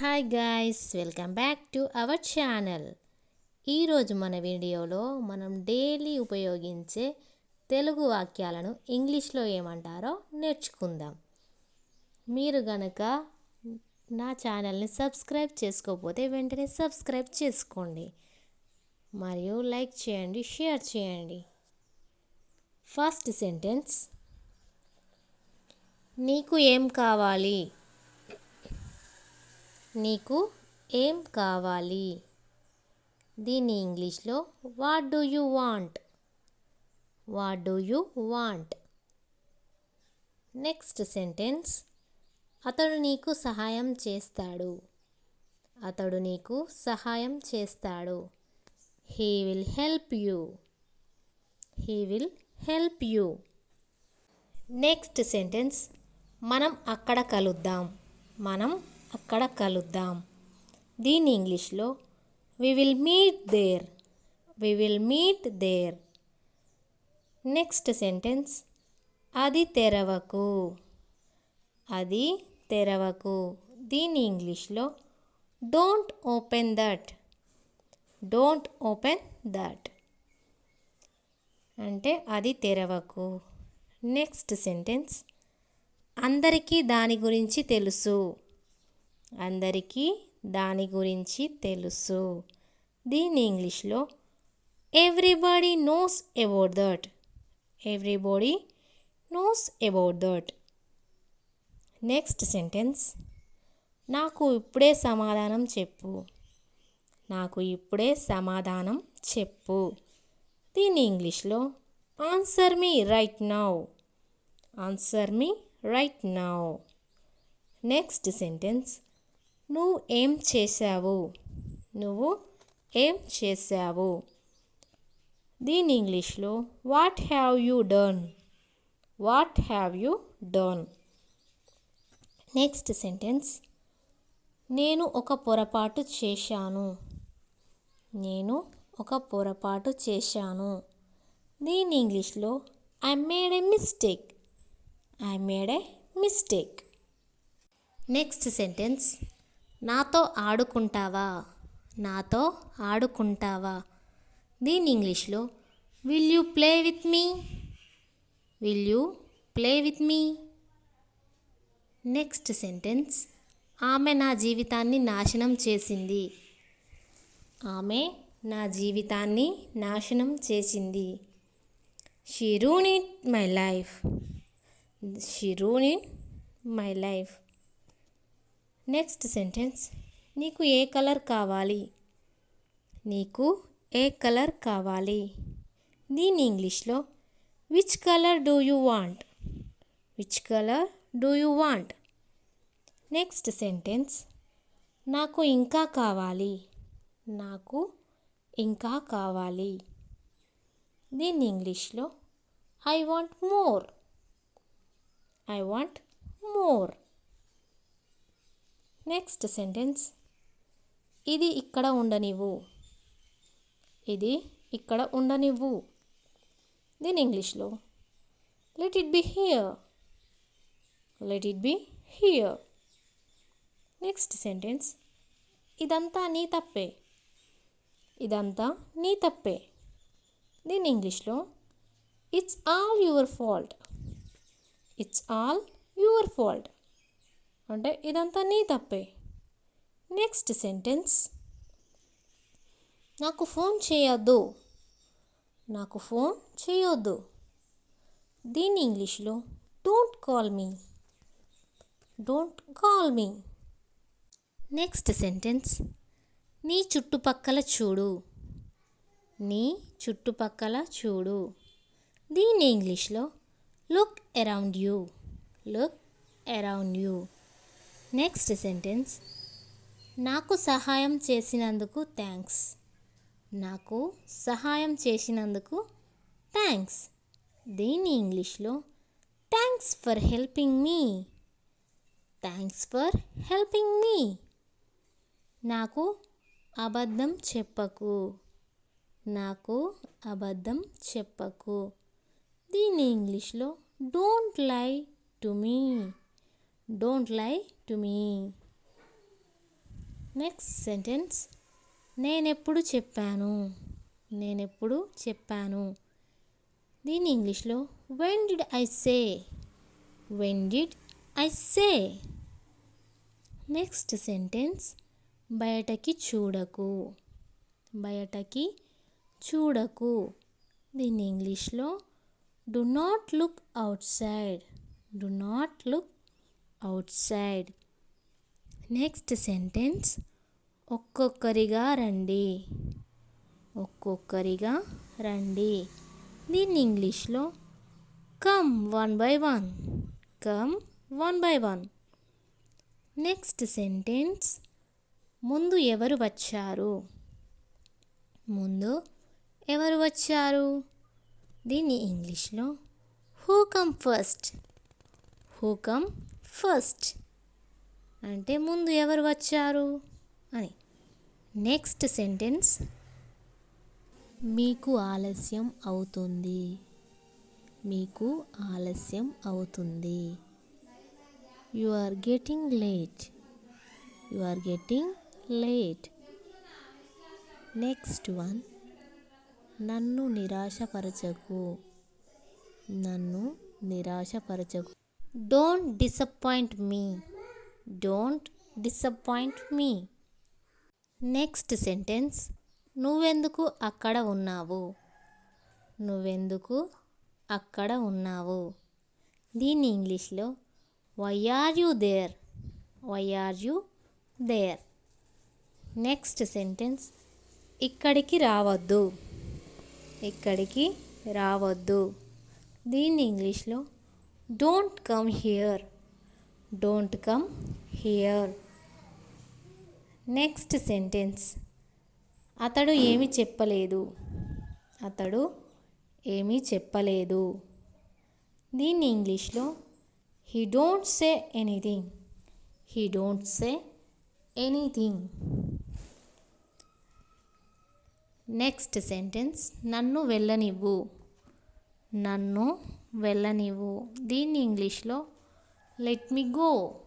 Hi guys welcome back to our channel ఈరోజు మన వీడియోలో మనం డైలీ ఉపయోగించే తెలుగు వాక్యాలను ఇంగ్లీష్లో ఏమంటారో నేర్చుకుందాం. మీరు గనక నా ఛానల్ని సబ్స్క్రైబ్ చేసుకోకపోతే వెంటనే సబ్స్క్రైబ్ చేసుకోండి. మరియు లైక్ చేయండి షేర్ చేయండి. ఫస్ట్ సెంటెన్స్ నీకు ఏం కావాలి? నీకు ఏం కావాలి? దీన్ని ఇంగ్లీష్లో what do you want what do you want next sentence అతడు నీకు సహాయం చేస్తాడు. అతడు నీకు సహాయం చేస్తాడు. He will help you he will help you next sentence మనం అక్కడ కలుద్దాం. మనం అక్కడ కలుద్దాం. దీని ఇంగ్లీష్లో we will meet there we will meet there next sentence అది తెరవకు. అది తెరవకు. దీని ఇంగ్లీష్లో don't open that don't open that అంటే అది తెరవకు. నెక్స్ట్ సెంటెన్స్ అందరికీ దాని గురించి తెలుసు. అందరికీ దాని గురించి తెలుసు. దీని ఇంగ్లీష్లో everybody knows about that everybody knows about that next sentence. నాకు ఇప్పుడే సమాధానం చెప్పు నాకు ఇప్పుడే సమాధానం చెప్పు దీని ఇంగ్లీష్లో answer me right now answer me right now next sentence. నువ్వు ఏం చేశావు? నువ్వు ఏం చేశావు? దీని ఇంగ్లీష్లో what have you done? What have you done? Next sentence నేను ఒక పొరపాటు చేశాను. నేను ఒక పొరపాటు చేశాను. దీని ఇంగ్లీష్లో I made a mistake I made a mistake next sentence నాతో ఆడుకుంటావా? నాతో ఆడుకుంటావా? దీని ఇంగ్లీష్లో will you play with me will you play with me next sentence ఆమె నా జీవితాన్ని నాశనం చేసింది ఆమె నా జీవితాన్ని నాశనం చేసింది she ruined my life she ruined my life next sentence నీకు ఏ కలర్ కావాలి? నీకు ఏ కలర్ కావాలి? దీని ఇంగ్లీష్లో which colour do you want which colour do you want next sentence నాకు ఇంకా కావాలి. నాకు ఇంకా కావాలి దీన్ని ఇంగ్లీష్లో I want more I want more next sentence ఇది ఇక్కడ ఉండనివ్వు. ఇది ఇక్కడ ఉండనివ్వు. దీని ఇంగ్లీష్లో let it be here let it be here next sentence ఇదంతా నీ తప్పే. ఇదంతా నీ తప్పే. దీని ఇంగ్లీష్లో it's all your fault it's all your fault అంటే ఇదంతా నీ తప్పే. Next sentence. నాకు ఫోన్ చేయొద్దు. నాకు ఫోన్ చేయొద్దు. దీని ఇంగ్లీష్లో don't call me. Don't call me. Next sentence. నీ చుట్టుపక్కల చూడు. నీ చుట్టుపక్కల చూడు. దీని ఇంగ్లీష్లో look around you. Look around you. Next sentence నాకు సహాయం చేసినందుకు థ్యాంక్స్ నాకు సహాయం చేసినందుకు థ్యాంక్స్ దీన్ని ఇంగ్లీష్లో thanks for helping me thanks for helping me నాకు అబద్ధం చెప్పకు. నాకు అబద్ధం చెప్పకు. దీని ఇంగ్లీష్లో don't lie to me don't lie to me next sentence నేనెప్పుడు చెప్పాను? నేనెప్పుడు చెప్పాను? దీని ఇంగ్లీష్లో when did I say when did I say next sentence బయటకి చూడకు. బయటకి చూడకు. దీన్ని ఇంగ్లీష్లో do not look outside do not look outside next sentence ఒక్కొక్కరిగా రండి. ఒక్కొక్కరిగా రండి. దీన్ని ఇంగ్లీష్లో come one by one come one by one next sentence ముందు ఎవరు వచ్చారు? ముందు ఎవరు వచ్చారు? దీన్ని ఇంగ్లీష్లో who come first who come first. అంటే ముందు ఎవరు వచ్చారు? అని. Next sentence. మీకు ఆలస్యం అవుతుంది. మీకు ఆలస్యం అవుతుంది. You are getting late you are getting late next one నన్ను నిరాశపరచకు. నన్ను నిరాశపరచకు. Don't disappoint me don't disappoint me next sentence నువ్వెందుకు అక్కడ ఉన్నావు? నువ్వెందుకు అక్కడ ఉన్నావు? దీన్ని ఇంగ్లీష్లో why are you there why are you there next sentence ఇక్కడికి రావద్దు. ఇక్కడికి రావద్దు. దీన్ని ఇంగ్లీష్లో don't come here don't come here next sentence అతడు ఏమి చెప్పలేదు. అతడు ఏమీ చెప్పలేదు. దీన్ని ఇంగ్లీష్లో he don't say anything he don't say anything next sentence నన్ను వెళ్ళనివ్వు. నన్ను వెళ్ళనివ్వు. దీన్ని ఇంగ్లీష్లో let me go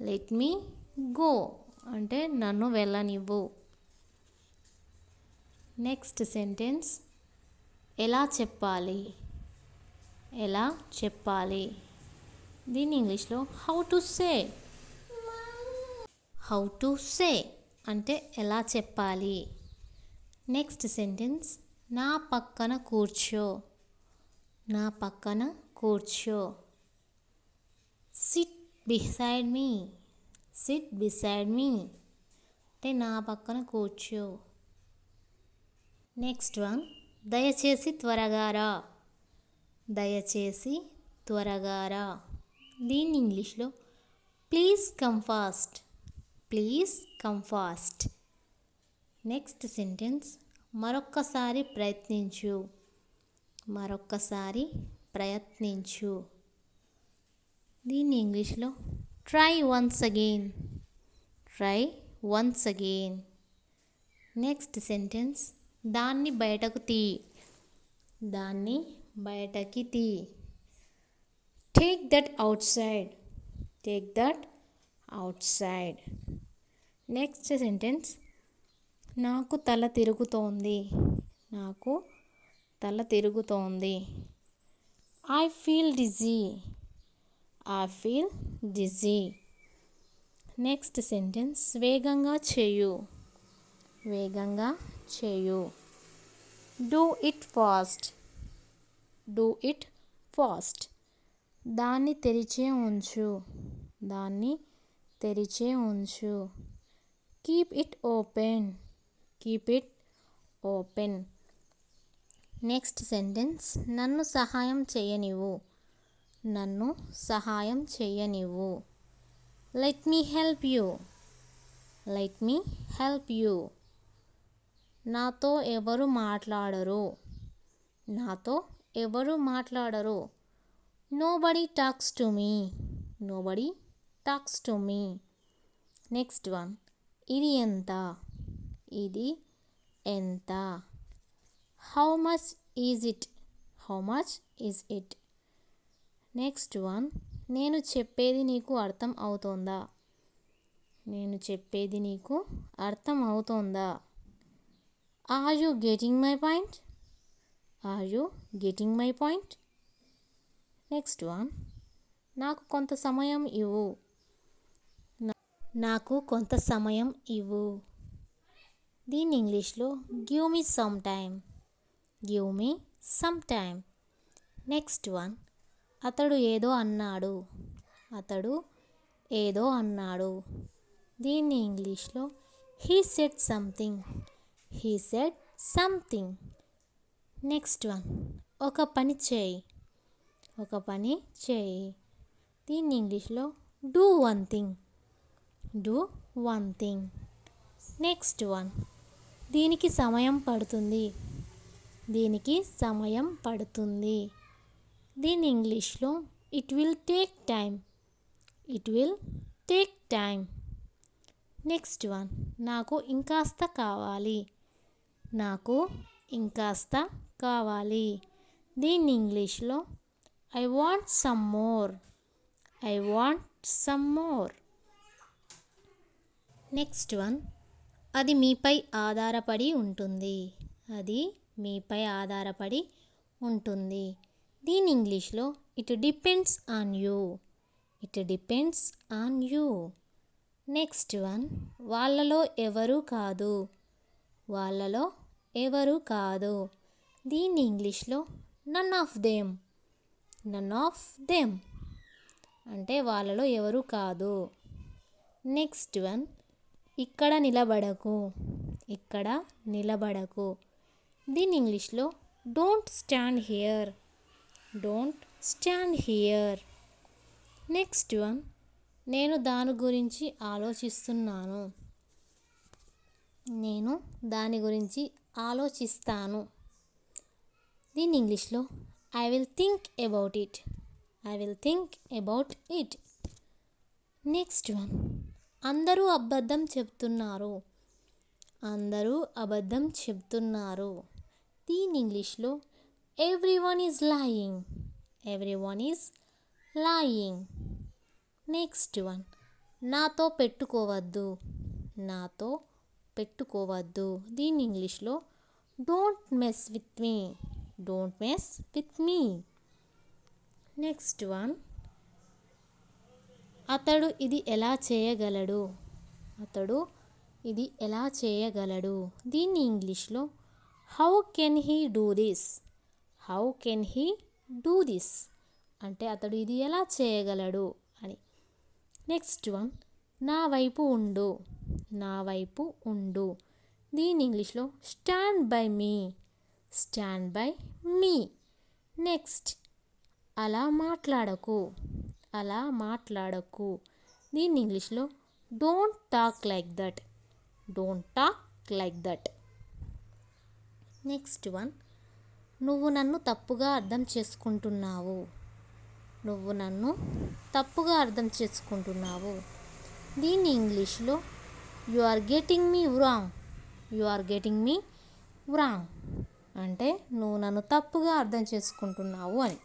let me go అంటే నన్ను వెళ్ళనివ్వు. నెక్స్ట్ సెంటెన్స్ ఎలా చెప్పాలి? ఎలా చెప్పాలి? దీన్ని ఇంగ్లీష్లో how to say how to say అంటే ఎలా చెప్పాలి? నెక్స్ట్ సెంటెన్స్ నా పక్కన కూర్చో. నా పక్కన కూర్చో. Sit beside me sit beside me అంటే నా పక్కన కూర్చో. నెక్స్ట్ వన్ దయచేసి త్వరగా రా. దయచేసి త్వరగా రా. దీన్ని ఇంగ్లీష్లో please come fast please come fast next sentence మరొక్కసారి ప్రయత్నించు. మరొక్కసారి ప్రయత్నించు. దీన్ని ఇంగ్లీష్లో try once again. Try once again. Next sentence దాన్ని బయటకు తీ. దాన్ని బయటకి తీ. Take that outside take that outside next sentence నాకు తల తిరుగుతోంది. నాకు తల తిరుగుతోంది. I feel dizzy I feel dizzy next sentence వేగంగా చేయు. వేగంగా చేయు. Do it fast do it fast దాన్ని తెరిచే ఉంచు. దాన్ని తెరిచే ఉంచు. Keep it open keep it open next sentence నన్ను సహాయం చేయనివ్వు. నన్ను సహాయం చేయనివ్వు. Let me help you. Let me help you. నాతో ఎవరు మాట్లాడరు. నాతో ఎవరు మాట్లాడరు. Nobody talks to me nobody talks to me next one ఇది ఎంత? ఇది ఎంత? How much is it how much is it next one నేను చెప్పేది నీకు అర్థం అవుతోందా? నేను చెప్పేది నీకు అర్థం అవుతోందా? Are you getting my point are you getting my point next one నాకు కొంత సమయం ఇవ్వు. నాకు కొంత సమయం ఇవ్వు. దీని ఇంగ్లీష్లో give me some time give me some time next one అతడు ఏదో అన్నాడు. అతడు ఏదో అన్నాడు. దీన్ని ఇంగ్లీష్లో he said something he said something next one ఒక పని చేయి. ఒక పని చేయి. దీన్ని ఇంగ్లీష్లో do one thing do one thing next one దీనికి సమయం పడుతుంది. దీనికి సమయం పడుతుంది. దీని ఇంగ్లీష్లో it will take time it will take time next one నాకు ఇంకాస్త కావాలి. నాకు ఇంకాస్త కావాలి. దీని ఇంగ్లీష్లో I want some more. I want some more. Next one అది మీపై ఆధారపడి ఉంటుంది. అది మీపై ఆధారపడి ఉంటుంది. దీని ఇంగ్లీష్లో it depends on you. It depends on you. Next one వాళ్ళలో ఎవరు కాదు. వాళ్ళలో ఎవరు కాదు. దీని ఇంగ్లీష్లో none of them. None of them. అంటే వాళ్ళలో ఎవరు కాదు. నెక్స్ట్ వన్ ఇక్కడ నిలబడకు. ఇక్కడ నిలబడకు. దీని ఇంగ్లీష్లో don't stand here don't stand here next one నేను దాని గురించి ఆలోచిస్తున్నాను. నేను దాని గురించి ఆలోచిస్తాను. దీని ఇంగ్లీష్లో I will think about it I will think about it next one అందరూ అబద్ధం చెప్తున్నారు. అందరూ అబద్ధం చెప్తున్నారు. దీని ఇంగ్లీష్లో everyone is lying everyone is lying next one నాతో పెట్టుకోవద్దు. నాతో పెట్టుకోవద్దు. దీని ఇంగ్లీష్లో don't mess with me don't mess with me next one అతడు ఇది ఎలా చేయగలడు? అతడు ఇది ఎలా చేయగలడు? దీన్ని ఇంగ్లీష్లో how can he do this how can he do this అంటే అతడు ఇది ఎలా చేయగలడు అని. నెక్స్ట్ వన్ నా వైపు ఉండు. నా వైపు ఉండు. దీని ఇంగ్లీష్లో stand by me stand by me next అలా మాట్లాడకు. అలా మాట్లాడకు. దీన్ని ఇంగ్లీష్లో don't talk like that don't talk like that next one నువ్వు నన్ను తప్పుగా అర్థం చేసుకుంటున్నావు. నువ్వు నన్ను తప్పుగా అర్థం చేసుకుంటున్నావు. దీన్ని ఇంగ్లీష్లో you are getting me wrong you are getting me wrong అంటే నువ్వు నన్ను తప్పుగా అర్థం చేసుకుంటున్నావు అని.